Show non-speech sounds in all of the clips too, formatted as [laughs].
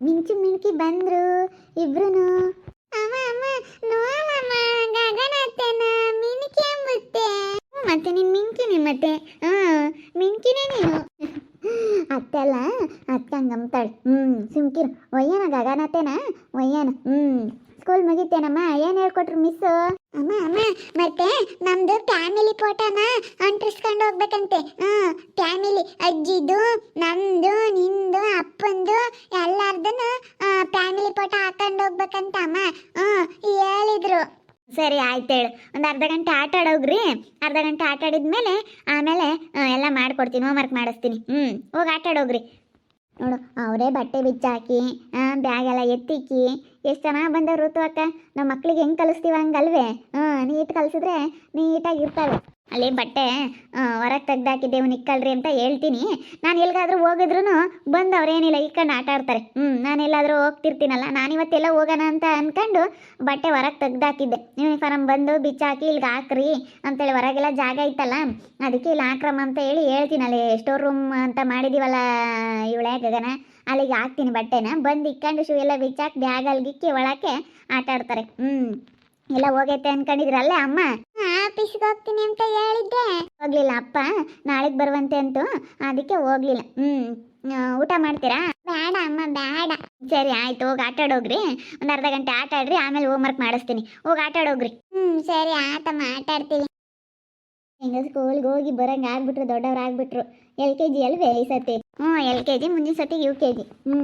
ಮಿಂಚು ಮಿಣ್ಕಿ ಬಂದ್ರು ಇಬ್ರು ಅಮ್ಮ ಅಮ್ಮ ನೋಡಮ್ಮ ಗಗನತ್ತೆನ ಮಿಂಕಿ ಎಂಬುತ್ತೆ ಮತ್ತೆ ನಿನ್ ಮಿಂಕಿನಿ ಮತ್ತೆ. ಹಾ ಮಿಂಕಿನೇ ನೀನು. [laughs] ಅತ್ತಲ್ಲ ಅಲ್ಲ ಅತ್ತೆ ಹಂಗಂತಾಳೆ ಹ್ಮ್, ಸುಮ್ಕಿರು. ಒಯ್ಯನ ಗಗನತ್ತೇನ ಒಯ್ಯನ. ಹ್ಮ್ ಸ್ಕೂಲ್ ಮುಗಿತೇನಮ್ಮ? ಏನ್ ಹೇಳ್ಕೊಟ್ರು ಮಿಸ್ ಅಮ್ಮ ಅಮ್ಮ ಮತ್ತೆ ನಮ್ದು ಫ್ಯಾಮಿಲಿ ಫೋಟೋನ ಅಂಟಿಸ್ಕೊಂಡು ಹೋಗ್ಬೇಕಂತೆ. ಹ್ಮ್ ಫ್ಯಾಮಿಲಿ ಅಜ್ಜಿದು, ನಂದು, ನಿಂದು, ಅಪ್ಪಂದು, ಎಲ್ಲಾರ್ದನು ಫ್ಯಾಮಿಲಿ ಫೋಟೋ ಹಾಕೊಂಡು ಹೋಗ್ಬೇಕಂತ ಅಮ್ಮ ಹ್ಮ್, ಹೇಳಿದ್ರು. ಸರಿ, ಆಯ್ತು ಹೇಳು. ಒಂದು ಅರ್ಧ ಗಂಟೆ ಆಟ ಆಡೋಗ್ರಿ. ಅರ್ಧ ಗಂಟೆ ಆಟ ಆಡಿದ್ಮೇಲೆ, ಆಮೇಲೆ ಎಲ್ಲ ಮಾಡ್ಕೊಡ್ತೀನಿ ಹೋಮ್ವರ್ಕ್ ಮಾಡಿಸ್ತೀನಿ. ಹ್ಞೂ ಹೋಗಿ ಆಟ ಆಡೋಗ್ರಿ. ನೋಡು, ಅವರೇ ಬಟ್ಟೆ ಬಿಚ್ಚಾಕಿ ಬ್ಯಾಗ್ ಎಲ್ಲ ಎತ್ತಿಕ್ಕಿ, ಎಷ್ಟು ಚೆನ್ನಾಗಿ ಬಂದವ್ರು ಋತು ಅಕ್ಕ? ನಮ್ಮ ಮಕ್ಳಿಗೆ ಹೆಂಗೆ ಕಲಿಸ್ತೀವಿ ಹಂಗಲ್ವೇ? ಹಾಂ, ನೀಟ್ ಕಲಿಸಿದ್ರೆ ನೀಟಾಗಿ ಇರ್ತವೆ. ಅಲ್ಲಿ ಬಟ್ಟೆ ಹೊರಗೆ ತೆಗ್ದಾಕಿದ್ದೇವು ನಿಕ್ಕಲ್ರಿ ಅಂತ ಹೇಳ್ತೀನಿ. ನಾನು ಎಲ್ಲಿಗಾದ್ರೂ ಹೋಗಿದ್ರು ಬಂದು ಅವ್ರೇನಿಲ್ಲ ಇಕ್ಕೊಂಡು ಆಟ ಆಡ್ತಾರೆ. ಹ್ಞೂ ನಾನು ಎಲ್ಲಾದರೂ ಹೋಗ್ತಿರ್ತೀನಲ್ಲ, ನಾನು ಇವತ್ತೆಲ್ಲ ಹೋಗೋಣ ಅಂತ ಅನ್ಕೊಂಡು ಬಟ್ಟೆ ಹೊರಗೆ ತೆಗ್ದಾಕಿದ್ದೆ. ಯೂನಿಫಾರ್ಮ್ ಬಂದು ಬಿಚ್ಚಾಕಿ ಇಲ್ಲಿಗೆ ಹಾಕ್ರಿ ಅಂತೇಳಿ ಹೊರಗೆಲ್ಲ ಜಾಗ ಇತ್ತಲ್ಲ, ಅದಕ್ಕೆ ಇಲ್ಲಿ ಆಕ್ರಮ ಅಂತ ಹೇಳಿ ಹೇಳ್ತೀನಿ. ಅಲ್ಲಿ ಸ್ಟೋರ್ ರೂಮ್ ಅಂತ ಮಾಡಿದೀವಲ್ಲ ಇವಳೆ ಗಗನ, ಅಲ್ಲಿಗೆ ಹಾಕ್ತೀನಿ ಬಟ್ಟೆನ. ಬಂದು ಇಕ್ಕಂಡು ಶೂ ಎಲ್ಲ ಬಿಚ್ಚಾಕಿ ಬ್ಯಾಗಲ್ಲಿ ಗಿಕ್ಕಿ ಒಳಕ್ಕೆ ಆಟ ಆಡ್ತಾರೆ. ಹ್ಞೂ ಎಲ್ಲ ಹೋಗೈತೆ ಅನ್ಕೊಂಡಿದ್ರಲ್ಲೇ ಅಮ್ಮ? ಆಫೀಸ್ಗೆ ಹೋಗ್ತೀನಿ ಅಂತ ಹೇಳಿದ್ದೆ. ಹೋಗ್ಲಿಲ್ಲ ಅಪ್ಪ, ನಾಳೆಗೆ ಬರುವಂತೆ ಅಂತೂ. ಅದಕ್ಕೆ ಹೋಗ್ಲಿಲ್ಲ. ಹ್ಮ್ ಊಟ ಮಾಡ್ತೀರಾ? ಬೇಡ ಅಮ್ಮ, ಬೇಡ. ಸರಿ, ಆಯ್ತು, ಹೋಗಿ ಆಟ ಆಡೋಗ್ರಿ. ಒಂದು ಅರ್ಧ ಗಂಟೆ ಆಟ ಆಡ್ರಿ, ಆಮೇಲೆ ಹೋಮ್ವರ್ಕ್ ಮಾಡಿಸ್ತೀನಿ. ಹೋಗಿ ಆಟ ಆಡೋಗ್ರಿ. ಹ್ಮ್, ಸರಿ, ಆತಮ್ಮ, ಆಟ ಆಡ್ತೀವಿ ಹೆಂಗ ಸ್ಕೂಲ್ಗೆ ಹೋಗಿ ಬರಂಗ ಆಗ್ಬಿಟ್ರು, ದೊಡ್ಡವ್ರು ಆಗ್ಬಿಟ್ರು. ಎಲ್ ಕೆ ಜಿ ಅಲ್ವೇ ಈ ಸತಿ ಹ್ಞೂ ಎಲ್ ಕೆ ಜಿ, ಮುಂದಿನ ಸತಿ ಯು ಕೆ ಜಿ ಹ್ಞೂ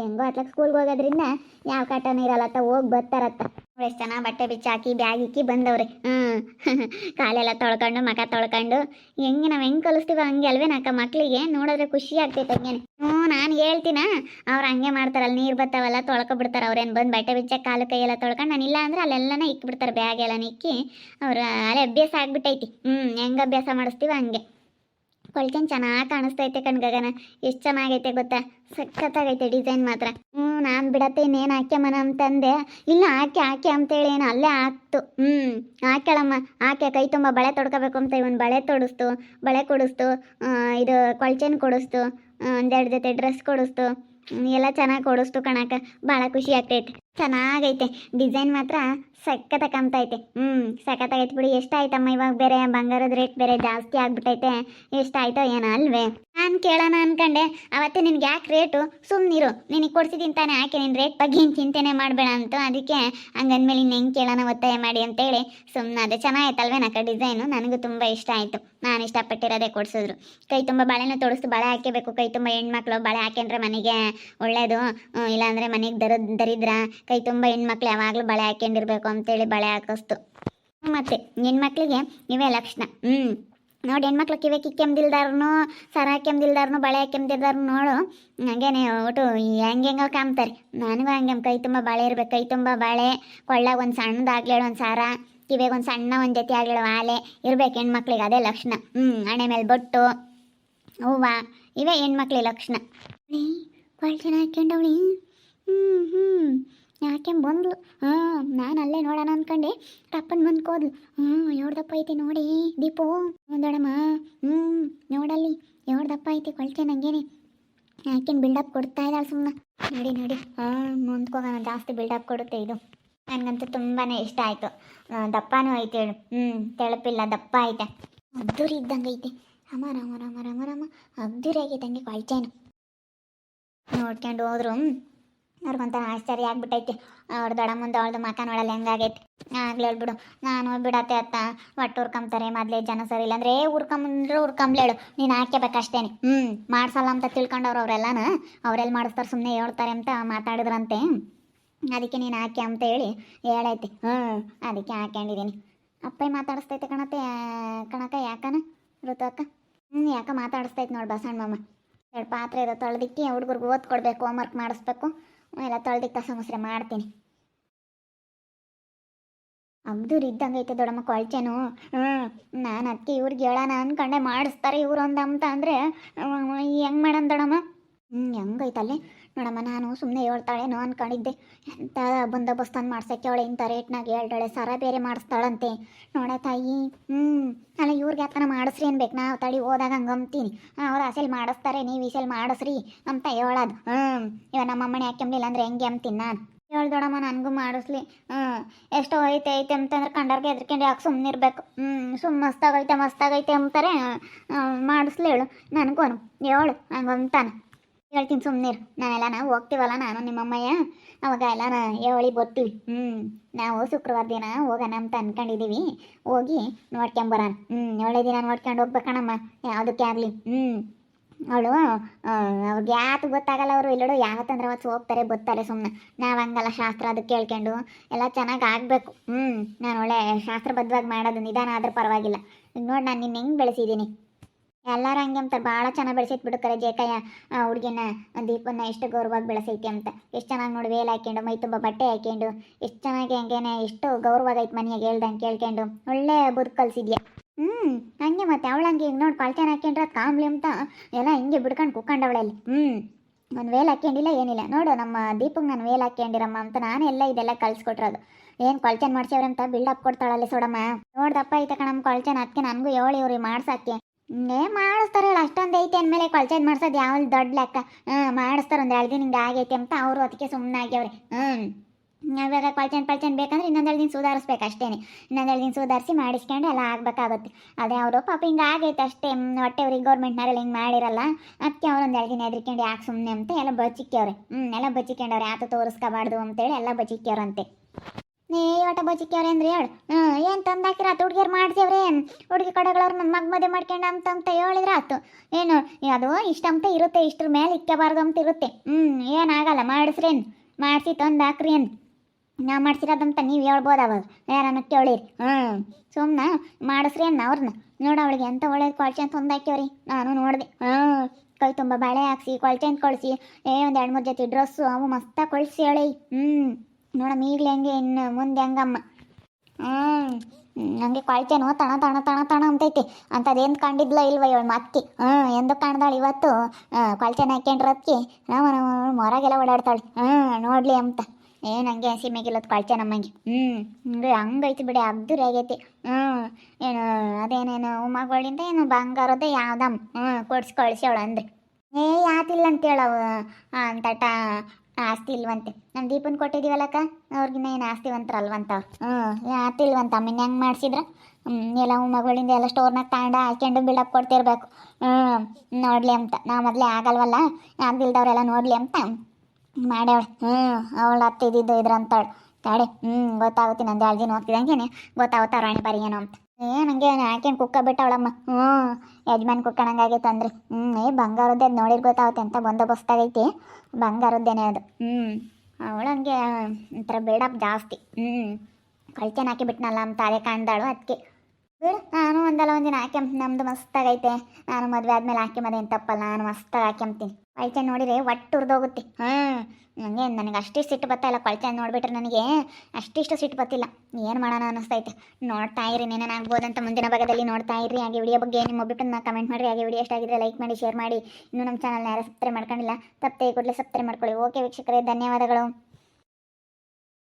ಹೆಂಗೋ ಅತ್ಲಕ್ ಸ್ಕೂಲ್ಗೆ ಹೋಗೋದ್ರಿಂದ ಯಾವ ಕಾಟನೂ ಇರಲ್ಲತ್ತ ಹೋಗಿ ಬರ್ತಾರತ್ತ. ಎಷ್ಟು ಜನ ಬಟ್ಟೆ ಬಿಚ್ಚಾಕಿ, ಬ್ಯಾಗ್ ಇಕ್ಕಿ ಬಂದವ್ರಿ. ಹ್ಞೂ [laughs] ಕಾಲೆಲ್ಲ ತೊಳ್ಕೊಂಡು, ಮಕ ತೊಳ್ಕೊಂಡು. ಹೆಂಗೆ ನಾವು ಹೆಂಗೆ ಕಲಿಸ್ತೀವ ಹಂಗೆ ಅಲ್ವೇ ನಾಕ ಮಕ್ಳಿಗೆ? ನೋಡಿದ್ರೆ ಖುಷಿ ಆಗ್ತೈತೆ ಹಂಗೇನೆ. ಹ್ಞೂ, ನಾನು ಹೇಳ್ತೀನ? ಅವ್ರು ಹಂಗೆ ಮಾಡ್ತಾರಲ್ಲ ನೀರು ಬರ್ತಾವಲ್ಲ ತೊಳ್ಕೊ ಬಿಡ್ತಾರ ಅವ್ರೇನು ಬಂದು ಬಟ್ಟೆ ಬಿಚ್ಚ ಕಾಲು ಕೈ ಎಲ್ಲ ತೊಳ್ಕೊಂಡು, ನಾನು ಇಲ್ಲ ಅಂದ್ರೆ ಅಲ್ಲೆಲ್ಲನ ಇಕ್ಬಿಡ್ತಾರೆ, ಬ್ಯಾಗ್ ಎಲ್ಲ ಇಕ್ಕಿ ಅವ್ರು, ಅಲ್ಲೇ ಅಭ್ಯಾಸ ಆಗ್ಬಿಟ್ಟೈತಿ. ಹ್ಞೂ ಹೆಂಗೆ ಅಭ್ಯಾಸ ಮಾಡಿಸ್ತೀವ ಹಂಗೆ. ಕೊಳ್ಕೆನ್ ಚೆನ್ನಾಗಿ ಕಾಣಿಸ್ತೈತೆ ಕಣ್ ಗಗನ. ಎಷ್ಟು ಚೆನ್ನಾಗೈತೆ ಗೊತ್ತಾ? ಸಖತ್ತಾಗೈತೆ ಡಿಸೈನ್ ಮಾತ್ರ. ಹ್ಞೂ ನಾನು ಬಿಡತ್ತೆ ಇನ್ನೇನು ಹಾಕ್ಯಮ್ಮನ ಅಂತಂದೆ. ಇಲ್ಲ ಹಾಕಿ ಹಾಕಿ ಅಂತೇಳಿ ಏನು ಅಲ್ಲೇ ಹಾಕ್ತು. ಹ್ಞೂ ಹಾಕ್ಯಳಮ್ಮ. ಹಾಕ್ಯ ಕೈ ತುಂಬ ಬಳೆ ತೊಡ್ಕೋಬೇಕು ಅಂತ ಇವನು ಬಳೆ ತೊಡಿಸ್ತು. ಬಳೆ ಕೊಡಿಸ್ತು ಇದು ಕೊಳ್ಚೆನ್ ಕೊಡಿಸ್ತು ಒಂದೆರಡು ಜೊತೆ ಡ್ರೆಸ್ ಕೊಡಿಸ್ತು. ಎಲ್ಲ ಚೆನ್ನಾಗಿ ಕೊಡಿಸ್ತು ಕಣಕ್ಕ. ಭಾಳ ಖುಷಿ ಆಗ್ತೈತೆ. ಚೆನ್ನಾಗೈತೆ. ಡಿಸೈನ್ ಮಾತ್ರ ಸಖತ್ತ ಹ್ಮ್ ಹ್ಞೂ ಸಖತ್ತಾಗೈತೆ ಬಿಡಿ. ಎಷ್ಟಾಯ್ತಮ್ಮ ಇವಾಗ ಬೇರೆ ಬಂಗಾರದ ರೇಟ್ ಬೇರೆ ಜಾಸ್ತಿ ಆಗ್ಬಿಟ್ಟೈತೆ. ಎಷ್ಟಾಯ್ತೋ ಏನೋ ಅಲ್ವೇ. ನಾನು ಕೇಳೋಣ ಅನ್ಕಂಡೆ. ಅವತ್ತೇ ನಿನ್ಗೆ ಯಾಕೆ ರೇಟು ಸುಮ್ಮನಿರು ನಿನಗೆ ಕೊಡ್ಸಿದ್ದೀನಿ ತಾನೇ ಯಾಕೆ ನಿನ್ನ ರೇಟ್ ಬಗ್ಗೆ ಏನು ಚಿಂತೆನೆ ಮಾಡಬೇಡ ಅಂತ. ಅದಕ್ಕೆ ಹಂಗಂದ್ಮೇಲೆ ಇನ್ನು ಹೆಂಗೆ ಕೇಳೋಣ ಒತ್ತಾಯ ಮಾಡಿ ಅಂತೇಳಿ ಸುಮ್ಮನೆ ಅದು ಚೆನ್ನಾಗೈತಲ್ವೇ ನಕ್ಕ ಡಿಸೈನು ನನಗೂ ತುಂಬ ಇಷ್ಟ ಆಯಿತು. ನಾನು ಇಷ್ಟಪಟ್ಟಿರೋದೇ ಕೊಡಿಸಿದ್ರು. ಕೈ ತುಂಬ ಬಳೆನ ತೊಡಿಸ್ತು ಬಳೆ ಹಾಕಬೇಕು ಕೈ ತುಂಬ ಹೆಣ್ಮಕ್ಳು ಬಳೆ ಹಾಕ್ಯಂಡ್ರೆ ಮನೆಗೆ ಒಳ್ಳೇದು. ಇಲ್ಲಾಂದರೆ ಮನೆಗೆ ದರ ದರಿದ್ರ ಕೈ ತುಂಬ ಹೆಣ್ಮಕ್ಳು ಯಾವಾಗಲೂ ಬಳೆ ಹಾಕ್ಯಂಡಿರ್ಬೇಕು ಅಂತೇಳಿ ಬಳೆ ಹಾಕಿಸ್ತು. ಮತ್ತೆ ಹೆಣ್ಮಕ್ಳಿಗೆ ಇವೇ ಲಕ್ಷಣ. ಹ್ಞೂ ನೋಡಿ ಹೆಣ್ಮಕ್ಳು ಕಿವೆ ಕಿಕ್ಕೆಮ್ದಿಲ್ದಾರ್ನು ಸರ ಹಾಕ್ಯಮ್ದಿಲ್ದಾರ್ನು ಬಳೆ ಹಾಕ್ಯಮ್ದಿಲ್ದಾರ್ನು ನೋಡು. ಹಂಗೇನೆ ಒಟ್ಟು ಹೆಂಗೆ ಹೆಂಗೋ ಕಾಮ್ತಾರೆ. ನನಗೂ ಹಂಗೆ ಕೈ ತುಂಬ ಬಳೆ ಇರ್ಬೇಕು. ಕೈ ತುಂಬ ಬಳೆ. ಕೊಳ್ಳಾಗ ಒಂದು ಸಣ್ಣದಾಗ್ಲೇಳು ಒಂದು ಸಾರ. ಕಿವೆಗೆ ಒಂದು ಸಣ್ಣ ಒಂದು ಜೊತೆ ಆಗ್ಲೇಳು ಆಲೆ ಇರ್ಬೇಕು ಹೆಣ್ಮಕ್ಳಿಗೆ ಅದೇ ಲಕ್ಷಣ. ಹ್ಞೂ ಹಣೆ ಮೇಲೆ ಬೊಟ್ಟು, ಹೂವ, ಇವೇ ಹೆಣ್ಮಕ್ಳಿಗೆ ಲಕ್ಷಣ. ಕೊಳ್ಚನ ಹಾಕ್ಯಂಡವಳಿ ಹ್ಞೂ ಹ್ಞೂ ಯಾಕೆ ಬಂದ್ಲು? ಹಾಂ, ನಾನು ಅಲ್ಲೇ ನೋಡೋಣ ಅಂದ್ಕೊಂಡೆ ಟಪ್ಪನ್ ಬಂದು ಕೋದ್ಲು ಹ್ಞೂ ದಪ್ಪ ಐತಿ ನೋಡಿ. ದೀಪು ದೊಡಮ್ಮ. ಹ್ಞೂ ನೋಡಲ್ಲಿ. ದಪ್ಪ ಐತಿ ಕೊಳ್ತೆ ನಂಗೇನೆ. ಯಾಕೆನು ಬಿಲ್ಡಪ್ ಕೊಡ್ತಾ ಇದ್ದಾಳೆ ಸುಮ್ಮನೆ ನೋಡಿ ನೋಡಿ. ಹಾಂ ಮುಂದ್ಕೋಗೋಣ ಜಾಸ್ತಿ ಬಿಲ್ಡಪ್ ಕೊಡುತ್ತೆ ಇದು. ನನಗಂತೂ ತುಂಬಾ ಇಷ್ಟ ಆಯಿತು. ದಪ್ಪನೂ ಐತೆ ಹೇಳು. ಹ್ಞೂ ತೆಳಪಿಲ್ಲ. ದಪ್ಪ ಐತೆ. ಅದ್ದೂರಿ ಇದ್ದಂಗೆ ಐತೆ. ಅಮ್ಮ ರಾಮ ರಾಮ ರಾಮ ರಾಮ. ಅದ್ದೂರಿ ಆಗೈತೆ ಹಂಗೆ ಕೊಳ್ಚೇನು ನೋಡ್ಕೊಂಡು ಹೋದ್ರು. ಅವ್ರಿಗೊಂಥರ ಆಶ್ಚರ್ಯ ಆಗ್ಬಿಟ್ಟೈತಿ. ಅವ್ರ ದೊಡ್ಡ ಮುಂದೆ ಅವಳದು ಮಕ ನೋಡಲ್ಲ ಹೆಂಗಾಗೈತಿ? ಆಗ್ಲಿ ಹೇಳ್ಬಿಡು. ನಾನು ಬಿಡತ್ತೆ ಅತ್ತ. ಒಟ್ಟು ಹುರ್ಕಂಬ್ತಾರೆ ಮೊದಲೇ ಜನ ಸರಿ ಇಲ್ಲ ಅಂದ್ರೆ ಉರ್ಕೊಂಬಂದ್ರೆ ಹೇಳು. ನೀನು ಹಾಕ್ಯಬೇಕಷ್ಟೇನೆ ಹ್ಞೂ ಮಾಡ್ಸಲ್ಲ ಅಂತ ತಿಳ್ಕೊಂಡವ್ರು ಅವರೆಲ್ಲನ? ಅವ್ರೆಲ್ಲಿ ಮಾಡಿಸ್ತಾರೆ ಸುಮ್ಮನೆ ಹೇಳ್ತಾರೆ ಅಂತ ಮಾತಾಡಿದ್ರಂತೆ. ಅದಕ್ಕೆ ನೀನು ಹಾಕಿ ಅಂತ ಹೇಳಿ ಹೇಳೈತಿ. ಹ್ಞೂ, ಅದಕ್ಕೆ ಹಾಕ್ಯಂಡಿದ್ದೀನಿ ಅಪ್ಪಯ್ಯ ಮಾತಾಡಿಸ್ತೈತೆ ಕಣತ್ತೆ ಕಣಕ, ಯಾಕನ? ಋತು ಅಕ್ಕ? ಹ್ಞೂ, ಯಾಕ ಮಾತಾಡಿಸ್ತೈತೆ ನೋಡಿ ಬಸಣ್ಣ ಮಾಮ ಎರಡು ಪಾತ್ರೆ ಇರೋ ತೊಳೆದಿಕ್ಕಿ ಹುಡುಗರ್ಗೆ ಓದ್ಕೊಡ್ಬೇಕು ಹೋಮ್ವರ್ಕ್ ಮಾಡಿಸ್ಬೇಕು. ಎಲ್ಲ ತೊಳೆದಿಕ್ಕೆ ಕಸ ಮುಸ್ರೆ ಮಾಡ್ತೀನಿ. ಅಬ್ದುರ್ ಇದ್ದಂಗೆ ಐತೆ ದೊಡ್ಡಮ್ಮ ಕೊಳ್ಚೆನು. ಹ್ಞೂ ನಾನು ಅದಕ್ಕೆ ಇವ್ರಿಗೆ ಹೇಳೋಣ ಅನ್ಕೊಂಡೆ. ಮಾಡಿಸ್ತಾರೆ ಇವ್ರು ಒಂದು ಅಂತ ಅಂದರೆ ಹೆಂಗೆ ಮಾಡೋಣ ದೊಡ್ಡಮ್ಮ? ಹ್ಞೂ ಹೆಂಗೈತಲ್ಲೇ ನೋಡಮ್ಮ, ನಾನು ಸುಮ್ಮನೆ ಹೇಳ್ತಾಳೇನೋ ಅನ್ಕೊಂಡಿದ್ದೆ. ಎಂಥ ಬಂದೋಬಸ್ತ್ ಮಾಡ್ಸಕ್ಕೆ ಅವಳು ಇಂಥ ರೇಟ್ನಾಗ ಹೇಳ್ತಾಳೆ ಸರ ಬೇರೆ ಮಾಡಿಸ್ತಾಳಂತೆ. ನೋಡ ತಾಯಿ ಹ್ಞೂ ಅಲ್ಲ ಇವ್ರಿಗೆ ಯಾತನ ಮಾಡಿಸ್ರಿ ಅನ್ಬೇಕು. ನಾವು ತಡಿ ಹೋದಾಗ ಹಂಗೆ ಅಂತೀನಿ ಅವ್ರು ಅಸೆಲ್ ಮಾಡಿಸ್ತಾರೆ, ನೀವು ಈ ಮಾಡಿಸ್ರಿ ಅಂತ ಹೇಳೋದು. ಹ್ಞೂ ಇವ ನಮ್ಮ ಅಮ್ಮನೆ ಹಾಕ್ಯಂಬ್ಲಿಲ್ಲ ಅಂದ್ರೆ ಹೆಂಗೆ ಅಂತೀನಿ ನಾನು. ಹೇಳ್ದೋಡಮ್ಮ ನನಗೂ ಮಾಡಿಸ್ಲಿ. ಹ್ಞೂ ಎಷ್ಟೋ ಐತೆ ಐತೆ ಅಂತಂದ್ರೆ ಕಂಡರ್ಗೆ ಎದ್ರಕೊಂಡು ಯಾಕೆ ಸುಮ್ಮನೆ ಇರಬೇಕು. ಹ್ಞೂ ಸುಮ್ಮ ಮಸ್ತಾಗೈತೆ ಮಸ್ತಾಗೈತೆ ಅಂತಾರೆ ಮಾಡಿಸ್ಲಿ ಹೇಳು ನನಗೂ ಹೇಳು, ಹಂಗೆ ಅಂತಾನೆ ಹೇಳ್ತೀನಿ ಸುಮ್ಮನಿರು ನಾವೆಲ್ಲ ನಾವು ಹೋಗ್ತೀವಲ್ಲ ನಾನು ನಿಮ್ಮಮ್ಮಯ್ಯ? ಅವಾಗ ಎಲ್ಲ ಹೇಳಿ ಬರ್ತೀವಿ. ಹ್ಞೂ ನಾವು ಶುಕ್ರವಾರ ದಿನ ಹೋಗೋಣ ಅಂತ ಅನ್ಕೊಂಡಿದ್ದೀವಿ. ಹೋಗಿ ನೋಡ್ಕೊಂಬರೋಣ ಹ್ಞೂ ಒಳ್ಳೆ ದಿನ ನೋಡ್ಕೊಂಡು ಹೋಗ್ಬೇಕಣಮ್ಮ ಯಾವುದಕ್ಕೆ ಆಗಲಿ. ಹ್ಞೂ ಅವಳು ಅವ್ರಿಗೆ ಯಾತು ಗೊತ್ತಾಗಲ್ಲ ಅವರು. ಇಲ್ಲಡು ಯಾವತ್ತಂದ್ರೆ ಅವತ್ತು ಹೋಗ್ತಾರೆ ಗೊತ್ತಾರೆ ಸುಮ್ಮನೆ ನಾವು ಹಂಗಲ್ಲ ಶಾಸ್ತ್ರ ಅದಕ್ಕೆ ಕೇಳ್ಕೊಂಡು. ಎಲ್ಲ ಚೆನ್ನಾಗಿ ಆಗಬೇಕು. ಹ್ಞೂ ನಾನು ಒಳ್ಳೆ ಶಾಸ್ತ್ರಬದ್ಧವಾಗಿ ಮಾಡೋದು. ನಿಧಾನ ಆದರೂ ಪರವಾಗಿಲ್ಲ. ನೋಡಿ ನಾನು ನಿನ್ನ ಹೆಂಗೆ ಬೆಳೆಸಿದ್ದೀನಿ? ಎಲ್ಲರೂ ಹಂಗೆ ಅಂತಾರೆ ಭಾಳ ಚೆನ್ನಾಗಿ ಬೆಳೆಸೈತೆ ಬಿಡುತ್ತಾರೆ ಜೇಕಯ್ಯ ಹುಡುಗಿನ ದೀಪನ್ನ ಎಷ್ಟು ಗೌರವವಾಗಿ ಬೆಳೆಸೈತಿ ಅಂತ. ಎಷ್ಟು ಚೆನ್ನಾಗಿ ನೋಡಿ ವೇಲ್ ಹಾಕ್ಕೊಂಡು ಮೈ ತುಂಬ ಬಟ್ಟೆ ಹಾಕ್ಕೊಂಡು ಎಷ್ಟು ಚೆನ್ನಾಗಿ ಹಂಗೇನೆ, ಎಷ್ಟು ಗೌರವಾಗೈತೆ ಮನೆಯಾಗ ಹೇಳ್ದಂಗೆ ಕೇಳ್ಕೊಂಡು ಒಳ್ಳೆ ಬದುಕು ಕಲಿಸಿದ್ಯಾ. ಹ್ಞೂ ಹಂಗೆ ಮತ್ತೆ ಅವಳು ಹಂಗೆ ಈಗ ನೋಡಿ ಕೊಳ್ತೇನೆ ಹಾಕ್ಕೊಂಡ್ರೆ ಅದು ಕಾಮ್ಲಿ ಅಂತ. ಎಲ್ಲ ಹಿಂಗೆ ಬಿಡ್ಕೊಂಡು ಕುಕ್ಕಂಡವಳಲ್ಲಿ ಹ್ಞೂ ಒಂದು ವೇಲ್ ಹಾಕ್ಯಂಡಿಲ್ಲ, ಏನಿಲ್ಲ. ನೋಡು ನಮ್ಮ ದೀಪಕ್ಕೆ ನಾನು ವೇಲ್ ಹಾಕ್ಯಂಡಿರಮ್ಮ ಅಂತ ನಾನು ಎಲ್ಲ ಇದೆಲ್ಲ ಕಳ್ಸಿಕೊಟ್ರದು ಏನು ಕೊಳ್ಚನ್ ಮಾಡ್ಸ್ಯವ್ರಂತ? ಬಿಲ್ಡಪ್ ಕೊಡ್ತಾಳಲ್ಲಿ ಸೋಡಮ್ಮ ನೋಡ್ದಪ್ಪ ಐತೆ ಕಣಮ್ಮ ಕೊಳ್ಚನ್ ಅದಕ್ಕೆ ನನಗೂ ಹೇಳಿ ಇವ್ರಿಗೆ ಮಾಡ್ಸಕ್ಕೆ ಏ ಮಾಡಿಸ್ತಾರೆ ಅಷ್ಟೊಂದು ಐತೆ ಅಂದಮೇಲೆ ಕೊಳ್ಚನ್ ಮಾಡ್ಸೋದು ಯಾವ ದೊಡ್ಡ ಲೆಕ್ಕ? ಹ್ಞೂ ಮಾಡಿಸ್ತಾರೆ ಒಂದು ಎರಡು ದಿನ ಹಿಂಗೆ ಆಗೈತೆ ಅಂತ ಅವರು ಅದಕ್ಕೆ ಸುಮ್ಮನೆ ಆಗ್ಯವ್ರೆ ಹ್ಞೂ ಇವಾಗ ಕೊಳ್ಚನ್ ಪಳ್ಚನ್ ಬೇಕಂದ್ರೆ ಇನ್ನೊಂದೆರಡು ದಿನ ಸುಧಾರಿಸ್ಬೇಕು ಅಷ್ಟೇ ಇನ್ನೊಂದೆರಡು ದಿನ ಸುಧಾರಿಸಿ ಮಾಡಿಸ್ಕೊಂಡು ಎಲ್ಲ ಆಗಬೇಕಾಗುತ್ತೆ. ಅದೇ ಅವರು, ಪಾಪ ಹಿಂಗೆ ಆಗೈತೆ ಅಷ್ಟೇ ಹೊಟ್ಟೆ ಅವ್ರಿಗೆ ಗೌರ್ಮೆಂಟ್ನಾರಲ್ಲಿ ಹಿಂಗೆ ಮಾಡಿರಲ್ಲ, ಅದಕ್ಕೆ ಅವ್ರು ಒಂದು ಎರಡು ದಿನ ಹೆದರ್ಕೊಂಡು ಯಾಕೆ ಸುಮ್ಮನೆ ಅಂತ ಎಲ್ಲ ಬಚ್ಚಿಕ್ಯವ್ರೆ ಹ್ಞೂ ಎಲ್ಲ ಬಚ್ಚಿಕೊಂಡವ್ರೆ ಆತ ತೋರಿಸ್ಕೋಬಾರ್ದು ಅಂತೇಳಿ ಎಲ್ಲ ಬಚ್ಚಿಕ್ಯವ್ರಂತೆ ನೀ ಆಟ ಬಚ್ಚಿಕ್ಯವ್ರೆ ಅಂದ್ರೆ ಹೇಳು. ಹ್ಞೂ, ಏನು ತಂದಾಕಿರ ಆತು? ಹುಡುಗಿಯರು ಮಾಡ್ತೇವ್ರೆ ಹುಡುಗಿ ಕಡೆಗಳವ್ರು ನನ್ನ ಮಗ ಮದುವೆ ಮಾಡ್ಕೊಂಡ ಅಂತ ಅಂತ ಹೇಳಿದ್ರೆ ಆತು. ಏನು, ಅದು ಇಷ್ಟ ಅಂತ ಇರುತ್ತೆ, ಇಷ್ಟ್ರ ಮೇಲೆ ಇಕ್ಕಬಾರ್ದು ಅಂತ ಇರುತ್ತೆ. ಹ್ಞೂ ಏನಾಗಲ್ಲ ಮಾಡಿಸ್ರೇನು ಮಾಡಿಸಿ ತಂದು ಹಾಕ್ರಿ ಏನು? ನಾ ಮಾಡ್ಸಿರೋದಂತ ನೀವು ಹೇಳ್ಬೋದು ಅವಾಗ. ಯಾರನ್ನ ಕೇಳಿರಿ. ಹ್ಞೂ ಸುಮ್ಮನೆ ಮಾಡಿಸ್ರಿ ಅನ್ನ ಅವ್ರನ್ನ ನೋಡ ಅವಳಿಗೆ ಎಂತ ಒಳ್ಳೇದು ಕೊಳ್ಚೆ ಅಂತ ತಂದಾಕ್ಯವ್ರಿ ನಾನು ನೋಡಿದೆ. ಹ್ಞೂ, ಕೈ ತುಂಬ ಬಳೆ ಹಾಕ್ಸಿ, ಕೊಳ್ಚೆ ಅಂತ ಕೊಳ್ಸಿ. ಏ, ಒಂದು ಎರಡು ಮೂರು ಜೊತೆ ಡ್ರೆಸ್ಸು ಅವು ಮಸ್ತ ಕೊಳ್ಸಿ ಹೇಳಿ. ಹ್ಞೂ. ನೋಡಮ್ಮ, ಈಗಲೇ ಹೆಂಗೆ ಇನ್ನು ಮುಂದೆ ಹೆಂಗಮ್ಮ. ಹ್ಞೂ ನನಗೆ ಕೊಳ್ಚೆನೋ ತಣ ತಣ ತಣ ತಣ ಅಂತೈತಿ. ಅಂತ ಅಂಥದ್ದೇನು ಕಂಡಿದ್ಲ ಇಲ್ವ ಇವಳು ಮತ್ತಿ. ಹ್ಞೂ ಎಂದು ಕಾಣ್ದಾಳೆ ಇವತ್ತು? ಕೊಳ್ಚೆನ ಹಾಕ್ಯಂಡ್ರದ್ಕೆ ನಾವು ಹೊರಗೆಲ್ಲ ಓಡಾಡ್ತಾಳೆ. ಹ್ಞೂ ನೋಡಲಿ ಅಂತ. ಏನು ಹಂಗೆ ಸೀಮೆಗಿಲ್ಲದ ಕೊಳ್ಚೆ ನಮ್ಮಂಗೆ ಹ್ಞೂ ಹಂಗೆ ಹಂಗೈತಿ ಬಿಡಿ ಅದ್ದೂರಿ ಆಗೈತಿ. ಹ್ಞೂ ಏನು, ಅದೇನೇನು ಉಮ್ಮಗಳಿಂದ ಏನು ಬಂಗಾರದೇ ಯಾವ್ದಮ್ಮ ಹ್ಞೂ ಕೊಡ್ಸಿ ಕಳ್ಸ್ಯಾವಳು ಅಂದ್ರೆ ಏ, ಯಾತಿಲ್ಲ ಅಂತೇಳವು ಅಂತಟ ಆಸ್ತಿ ಇಲ್ವಂತೆ. ನಮ್ಮ ದೀಪನ್ ಕೊಟ್ಟಿದ್ದೀವಲ್ಲಕ್ಕ? ಅವ್ರಿಗಿನ್ನ ಏನು ಆಸ್ತಿವಂತರಲ್ವಂತ ಹ್ಞೂ ಯಾತಿಲ್ವಂತ ಅಮ್ಮನ ಹೆಂಗೆ ಮಾಡಿಸಿದ್ರ? ಎಲ್ಲ ಮಗಳಿಂದ ಎಲ್ಲ ಸ್ಟೋರ್ನಾಗ ತಗೊಂಡು ಹಾಕೊಂಡು ಬಿಲ್ಡಪ್ ಕೊಡ್ತಿರ್ಬೇಕು. ಹ್ಞೂ ನೋಡಲಿ ಅಂತ. ನಾವು ಮೊದಲೇ ಆಗಲ್ವಲ್ಲ? ಆಗ್ದಿಲ್ದವ್ರೆಲ್ಲ ನೋಡಲಿ ಅಂತ ಮಾಡ್ಯಾವಳೆ. ಹ್ಞೂ ಅವಳು ಹತ್ತಿದ್ದು ಇದ್ರಂತಾಳು ತಾಡೆ ಹ್ಞೂ ಗೊತ್ತಾಗುತ್ತೆ ನಂದು ಎರಡು ದಿನ ಹೋಗ್ತಿದಂಗೆ ಗೊತ್ತಾಗುತ್ತಾ ರಾಣಿ ಬರೀ ಏನೋ ಅಂತ. ಏ ನನಗೆ ಹಾಕ್ಯಂಡು ಕುಕ್ಕ ಬಿಟ್ಟವಳಮ್ಮ. ಹ್ಞೂ, ಯಜಮಾನ್ ಕುಕ್ಕಣಂಗಾಗೈತೆ ಅಂದ್ರೆ. ಹ್ಞೂ, ಏ, ಬಂಗಾರದ್ದೇ ನೋಡಿರ್ ಗೊತ್ತಾಗುತ್ತೆ ಅಂತ ಬಂದೋಬಸ್ತಾಗೈತಿ ಬಂಗಾರದ್ದೇನೆ ಅದು. ಹ್ಞೂ ಅವಳು ಹಂಗೆ ಒಂಥರ ಬೇಡಪ್ ಜಾಸ್ತಿ. ಹ್ಞೂ, ಕಳ್ಚನ್ ಹಾಕಿ ಬಿಟ್ನಲ್ಲ ಅಂತ ಅದೇ ಕಾಣ್ದಾಳು ಅದಕ್ಕೆ ಬಿಡು, ನಾನು ಒಂದಲ್ಲ ಒಂದಿನ ಹಾಕ್ಯಂತ ನಮ್ದು ಮಸ್ತಾಗೈತೆ ನಾನು ಮದುವೆ ಆದ್ಮೇಲೆ ಹಾಕ್ಯಂಬದೇನು ತಪ್ಪಲ್ಲ, ನಾನು ಮಸ್ತಾಗಿ ಹಾಕ್ಯಂಬ್ತೀನಿ ಕೊಳ್ಚನ್ ನೋಡಿದ್ರೆ ಒಟ್ಟು ಹುರಿದೋಗುತ್ತೆ ಹಾಂ ನನಗೆ ನನಗೆ ಅಷ್ಟಿಷ್ಟು ಸಿಟ್ಟು ಬತ್ತಲ್ಲ ಇಲ್ಲ. ಕೊಳ್ಚನ್ ನೋಡಿಬಿಟ್ರೆ ನನಗೆ ಅಷ್ಟಿಷ್ಟು ಸಿಟ್ಟು ಬತ್ತಿಲ್ಲ ಏನು ಮಾಡೋಣ ಅನ್ನಿಸ್ತೈತೆ. ನೋಡ್ತಾ ಇರಿ ಆಗ್ಬೋದಂತ ಮುಂದಿನ ಭಾಗದಲ್ಲಿ ನೋಡ್ತಾ ಇರಿ. ಹಾಗೆ ವಿಡಿಯೋ ಬಗ್ಗೆ ನಿಮ್ಮ ಒಬ್ಬಿಟ್ಟನ್ನ ಕಮೆಂಟ್ ಮಾಡಿರಿ. ಹಾಗೆ ವಿಡಿಯೋ ಎಷ್ಟಾಗಿದ್ರೆ ಲೈಕ್ ಮಾಡಿ ಶೇರ್ ಮಾಡಿ. ಇನ್ನೂ ನಮ್ಮ ಚಾನಲ್ನ ಯಾರು ಸಬ್ಸ್ಕ್ರೈಬ್ ಮಾಡ್ಕೊಂಡಿಲ್ಲ ತಪ್ಪೇ ಕೂಡಲೇ ಸಬ್ಸ್ಕ್ರೈಬ್ ಮಾಡ್ಕೊಳ್ಳಿ. ಓಕೆ ವೀಕ್ಷಕರೇ, ಧನ್ಯವಾದಗಳು.